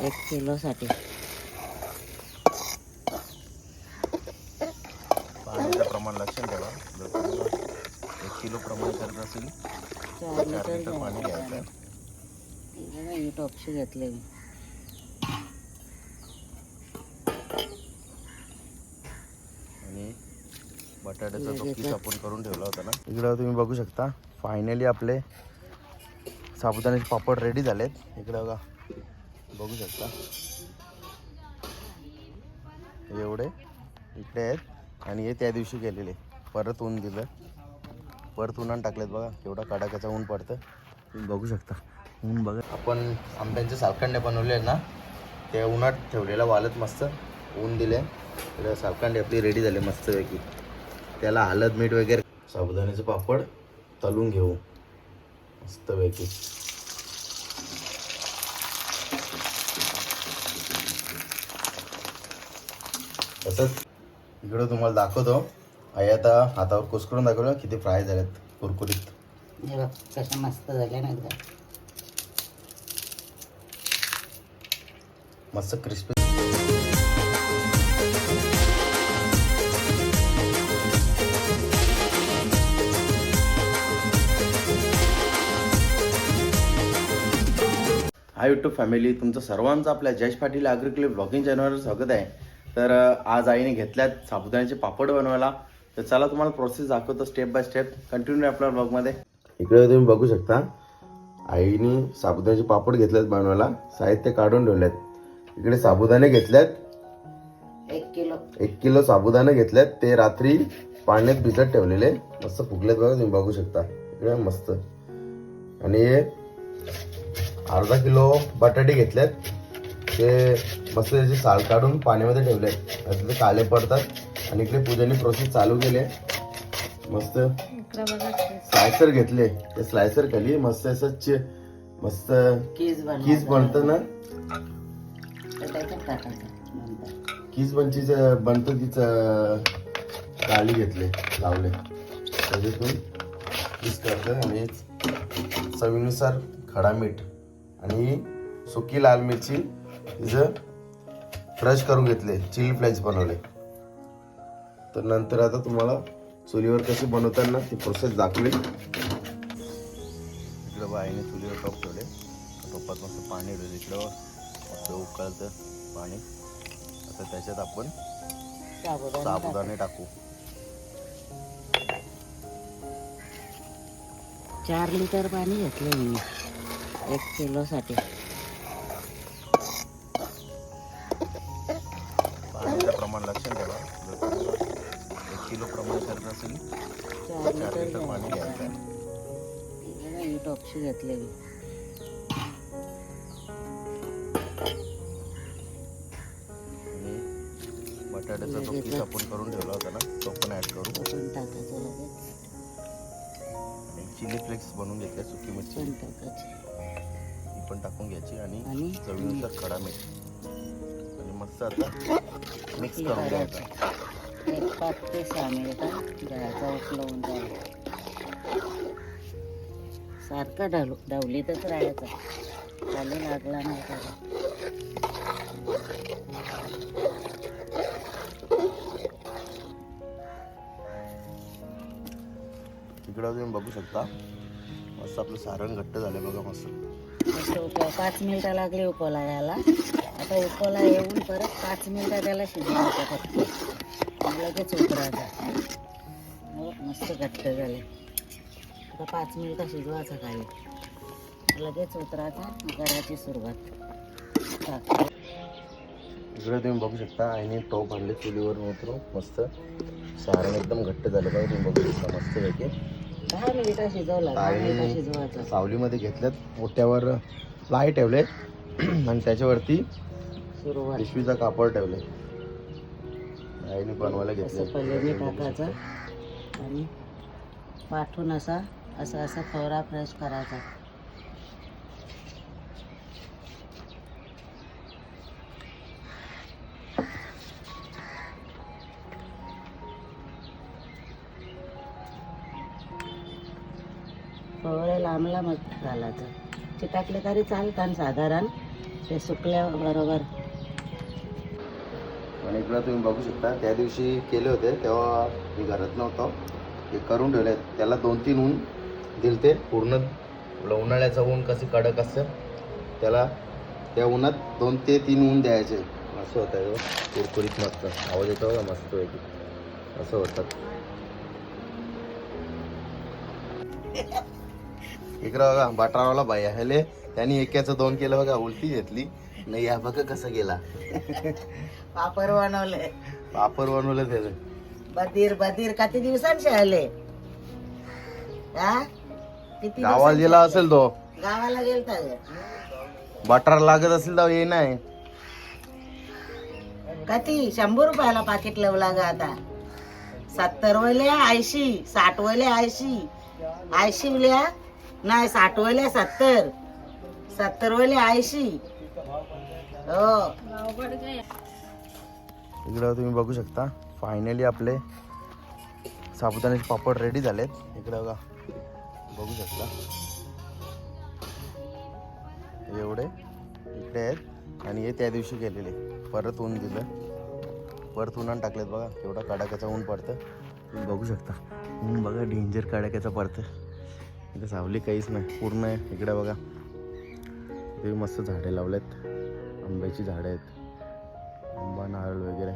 एक किलोसाठी. पाण्याचं प्रमाण लक्षात ठेवा. जर तुम्ही एक किलो प्रमाण करत असेल चार चार लिटर लिटर पाणी घ्यायचं. घ्यायचं हे बघा, ही टॉपशी घेतले मी. आणि बटाट्याचा आपण करून ठेवला होता ना इकडं तुम्ही बघू शकता. फायनली आपले साबुदाण्याचे पापड रेडी झालेत. इकडं बघा. बघू शकता. एवढे इकडे आहेत. आणि हे त्या दिवशी केलेले. परत ऊन दिलं. परत उन्हान टाकलेत बघा. केवढा कडाक्याचं ऊन पडतं तुम्ही बघू शकता. ऊन बघा. आपण आंब्यांचे सालखंडे बनवले आहेत ना ते उन्हात ठेवलेला वालत मस्त. ऊन दिले इकडे सालखंडे आपली रेडी झाले मस्तपैकी. त्याला हळद मीठ वगैरे साबुदाण्याचं पापड तलून घेऊ. मस्तपैकी. तसंच इकडं तुम्हाला दाखवतो. आई आता हातावर कुसकरून दाखवलं किती फ्राय झालेत कुरकुरीत. हे बघ कशा मस्त झाल्या ना एकदा मस्त क्रिस्पी हाय यूट्यूब फॅमिली तुमचं सर्वांचं आपल्या जयश पाटील अग्रिक्लिप ब्लॉगिंग चॅनलवर स्वागत आहे. तर आज आईने घेतल्यात साबुदाण्याचे पापड बनवायला. तर चला तुम्हाला प्रोसेस दाखवतो स्टेप बाय स्टेप कंटिन्यू आपल्या ब्लॉगमध्ये इकडे तुम्ही बघू शकता आईने साबुदाण्याचे पापड घेतलेत बनवायला. साहित्य काढून ठेवलेत. इकडे साबुदाणे घेतल्यात. एक किलो. एक किलो साबुदाणे घेतलेत ते रात्री पाण्यात भिजत ठेवलेले. मस्त फुगलेत बघा तुम्ही बघू शकता. इकडे मस्त. आणि अर्धा किलो बटाटे घेतलेत ते मस्त त्याची साल काढून पाण्यामध्ये ठेवलेत आता ते काले पडतात. आणि इकडे पूजाने प्रोसेस चालू केले. मस्त. इकडं बघा स्लायसर घेतले. ते स्लायसर खाली मस्त असं चे- मस्त कीज बनतं ना? कीज बनचीच बनतं तिचं गाली घेतले लावले. त्याच्यातून कीज करते आणि चवीनुसार खडा मीठ आणि सुकी लाल मिरची. तिचं क्रश करून घेतले चिली फ्लेक्स बनवले. तर नंतर आता तुम्हाला चुलीवर कशी बनवताना ती प्रोसेस दाखवली. इकडं बाईने चुलीवर टोप ठेवले. टोपात मस्त पाणी ठेवलं. इकडं मस्त उकळतं पाणी. आता त्याच्यात आपण साबुदाणा टाक. चार लिटर पाणी घेतलं मी एक किलोसाठी. बघा, टॉपशी घेतले मी आणि बटाट्याचा तो पीस आपण करून ठेवला होता ना तो पण ऍड करू. पण टाकायचं लगेच. आणि चिली फ्लेक्स बनवून घेतले सुकी मिरची. पण टाकायची. ही पण टाकून घ्यायची आणि आणि चवीनुसार खडा मीठ. आणि मस्त आता मिक्स करून घ्यायचा. एक पाच ते सहा मिनिटं घ्यायचा उकलवून जायचा सारखा ढालू ढवलीतच राहायचा. खाली लागला नाही त्याला. इकडं तुम्ही बघू शकता. मस्त आपलं सारण घट्ट झालं बघा मस्त. मस्त उकळ. पाच मिनिटं लागली उकळला याला आता उकळला येऊन परत पाच मिनिटं त्याला शिजवायचं फक्त लगेच उतरायचा हो, मस्त घट्ट झाले आता पाच मिनिटं शिजवायचा खाली लगेच उतरायचा करायची सुरुवात. इकडे तुम्ही बघू शकता आईने टोप आणले चुलीवर उतरून मस्त सारण एकदम घट्ट झालं बघा तुम्ही बघू शकता मस्त पैकी. सावलीमध्ये घेतल्यात मोठ्यावर फ्लाय ठेवले आणि त्याच्यावरती पिशवीचा कापड ठेवले आईने बनवायला घेतले पहिले टाकायचं. आणि पाठून असा असा असा फवरा फ्रेश करायचा. फवरे लांब लांब घालायचं चिटाकले तरी चालतात साधारण. ते सुकल्या बरोबर आणि इकडं तुम्ही बघू शकता त्या दिवशी केले होते तेव्हा मी घरात नव्हतो. ते करून ठेवले. त्याला दोन तीन ऊन दिलते पूर्ण आपलं उन्हाळ्याचं ऊन कसे कडक असतं त्याला त्या उन्हात दोन ते तीन ऊन द्यायचे. असं होतं. कुरकुरीत मस्त. आवाज येतो बघा मस्त पैकी. असं होतात इकडं बघा बटारावाला बाई ह्याले त्यांनी एकाचं दोन केलं बघा उलटी घेतली. नाही या बघा कसं गेला. पापड बनवले. वापर बनवलं त्याचं बधीर बधीर किती दिवसांचे आले हा? किती गावाला गेला असेल तो? गावाला गेलता ग. बटार लागत असेल तर ये नाही. किती शंभर रुपयाला पाकिट लावला ग आता. सत्तर वले ऐंशी साठ वले ऐंशी. ऐंशी वल्या नाही साठ वले सत्तर. सत्तर वले ऐंशी. हो. इकडं तुम्ही बघू शकता फायनली आपले साबुदाण्याचे पापड रेडी झालेत. इकडं बघा. बघू शकता. एवढे इकडे आहेत. आणि हे त्या दिवशी केलेले. परत ऊन दिलं. परत उन्हान टाकलेत बघा. एवढा कडाक्याचं ऊन पडतं. तुम्ही बघू शकता. ऊन बघा डेंजर कडाक्याचं पडतं. इथं सावली काहीच नाही. पूर्ण आहे. इकडे बघा. ते मस्त झाडे लावलेत. आंब्याची झाडं आहेत. आंबा नारळ वगैरे.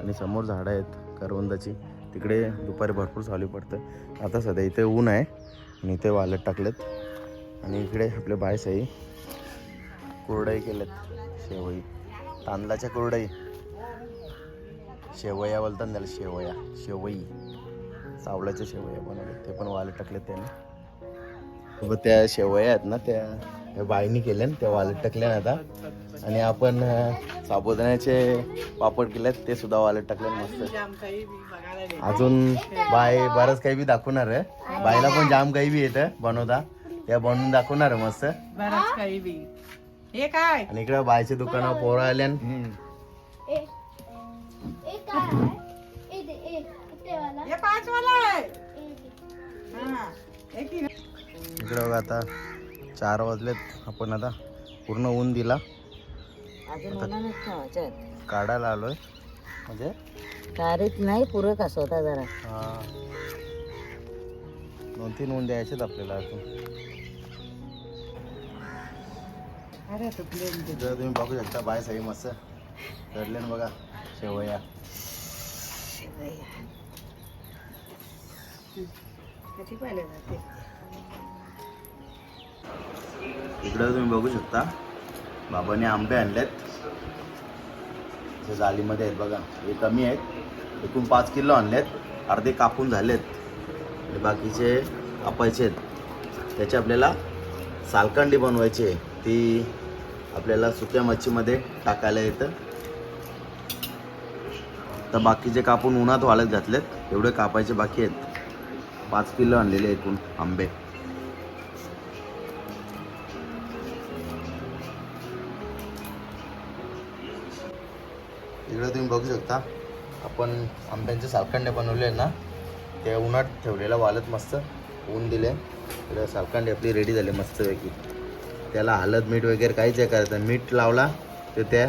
आणि समोर झाडं आहेत. करवंदाची. तिकडे दुपारी भरपूर चालू पडतं. आता सध्या इथे ऊन आहे आणि इथे वालत टाकलेत. आणि इकडे आपले बायसाई कुरडई केलेत. शेवई. तांदळाच्या कुरडई. शेवया बोलतात त्याला शेवया. शेवई. सावळ्याच्या शेवया बनवले ते पण वाले टाकलेत त्याने. व त्या शेवया आहेत ना त्या. बाईनी त्या वालत टाकल्या आता. आणि आपण साबुदाण्याचे पापड केलेत ते सुद्धा वालत टाकले मस्त. अजून बाय बरंच काही बी दाखवणार आहे. बाईला पण जाम काही बी येतं बनवता. त्या बनवून दाखवणार आहे मस्त. बराच काही बी. हे काय? आणि इकडे बायचे दुकानं पोरं आल्यान हे पाच वाला? आहे. हा. हे. तीन. इकडे बघा आता. चार वाजलेत. आपण आता पूर्ण ऊन दिला. काढायला आलोय. म्हणजे? तारीख नाही पुरं कसं होता जरा? हा. दोन तीन ऊन द्यायचेत आपल्याला अजून. इकडे तुम्ही बघू शकता बाय सगळी मस्त. चढले ना बघा शेवया. कशी पाहिले जाते? इकडं तुम्ही बघू शकता. बाबाने आंबे आणलेत. जे जालीमध्ये आहेत बघा. हे कमी आहेत. एकूण पाच किलो आणलेत. अर्धे कापून झालेत. आणि बाकीचे कापायचे आहेत. त्याचे आपल्याला सालकंडी बनवायची आहे. ती आपल्याला सुक्या मच्छीमध्ये टाकायला येतं. तर बाकीचे कापून उन्हात वाळत घातलेत एवढे कापायचे बाकी आहेत. पाच किलो आणलेले एकूण आंबे. इकडे तुम्ही बघू शकता. आपण आंब्यांचे सालखंडे बनवले ना ते उन्हात ठेवलेला वालत मस्त ऊन दिले. इकडे सालखंडे आपली रेडी झाले मस्तपैकी. त्याला हळद मीठ वगैरे काहीच आहे करायचं मीठ लावला तर त्या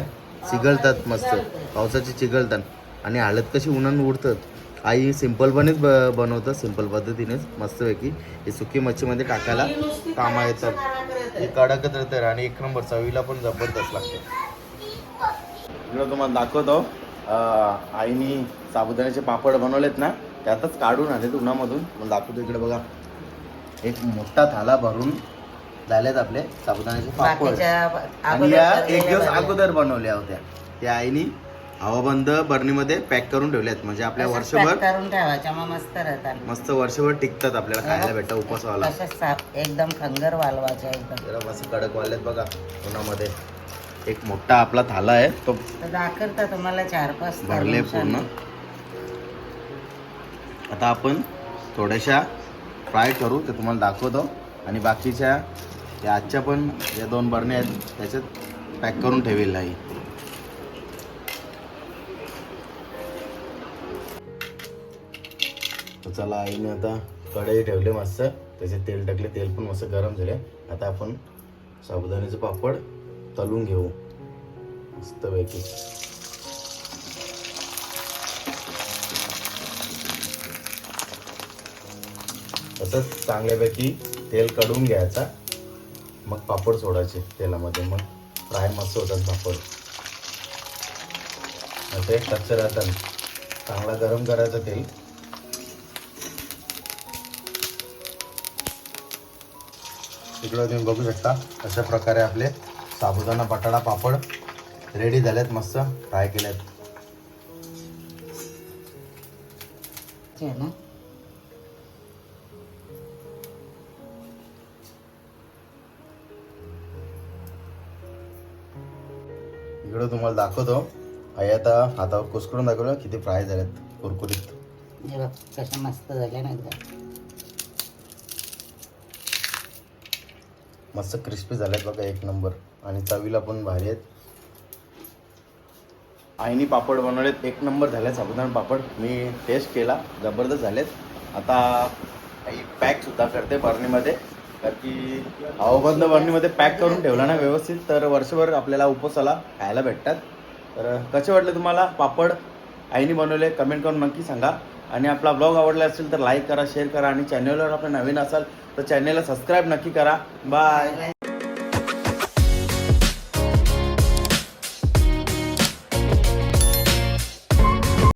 चिघळतात मस्त. पावसाची चिघळतात. आणि हळद कशी उन्हानं उडतात. आई सिम्पलपणेच ब बनवतं सिंपल पद्धतीनेच मस्तपैकी. हे सुकी मच्छीमध्ये टाकायला कामा येतात हे कडकच राहतात आणि एक नंबर चवीला पण जबरदस्त लागते. इकडं तुम्हाला दाखवतो. आईनी साबुदाण्याचे पापड बनवलेत ना त्यातच काढून आलेत उन्हामधून. मग दाखवतो इकडे बघा. एक मोठा थाला भरून झालेत आपले साबुदाण्याचे पापड. आणि या एक दिवस अगोदर बनवल्या होत्या. त्या आईनी हवाबंद बरणीमध्ये पॅक करून ठेवल्यात. म्हणजे आपल्या वर्षभर करून ठेवायच्या. मग मस्त राहतात. मस्त वर्षभर टिकतात आपल्याला खायला भेटतं उपवासवाला तसंच साफ एकदम खंगर वालवायच्या एकदम. जरा मस्त कडक वाढलेत बघा उन्हामध्ये. एक मोठा आपला थाला आहे. तो दाखवता तुम्हाला चार पाच भरले पूर्ण. आता आपण थोड्याशा फ्राय करू ते तुम्हाला दाखवतो. आणि बाकीच्या या आजच्या पण या दोन बरण्या आहेत त्याच्यात पॅक करून ठेवेल तर चला आईने आता कढई ठेवले मस्त. त्याच्यात तेल टाकले तेल पण मस्त गरम झाले. आता आपण साबुदाण्याचे पापड तलून घेऊ. मस्तपैकी तसंच चांगल्यापैकी तेल काढून घ्यायचा. मग पापड सोडायचे तेलामध्ये. मग फ्राय मस्त होतात पापड. असे कच्चे राहतात चांगला गरम करायचं तेल. इकडं तुम्ही बघू शकता अशा प्रकारे आपले साबुदाणा बटाटा पापड. रेडी झालेत मस्त. फ्राय ना. इकडं तुम्हाला दाखवतो. आई आता हातावर कुसकरून दाखवलं किती फ्राय झालेत. कुरकुरीत. कशा मस्त झाल्या ना मस्त क्रिस्पी झालेत बघा एक नंबर आणि चवीला पण भारी आहेत. आईनी पापड बनवलेत. एक नंबर झाले साबुदाणा पापड. मी टेस्ट केला. जबरदस्त झालेत. आता आई पॅक सुद्धा करते बरणीमध्ये कारण की हवाबंद बरणीमध्ये पॅक करून ठेवला ना व्यवस्थित तर वर्षभर आपल्याला उपवासाला खायला भेटतात. तर कसे वाटले तुम्हाला पापड? आईने बनवले. कमेंट करून नक्की सांगा. आणि आपला ब्लॉग आवडला असेल तर लाईक करा शेअर करा. आणि चॅनलवर आपण नवीन असाल तर चॅनलला सबस्क्राईब नक्की करा. बाय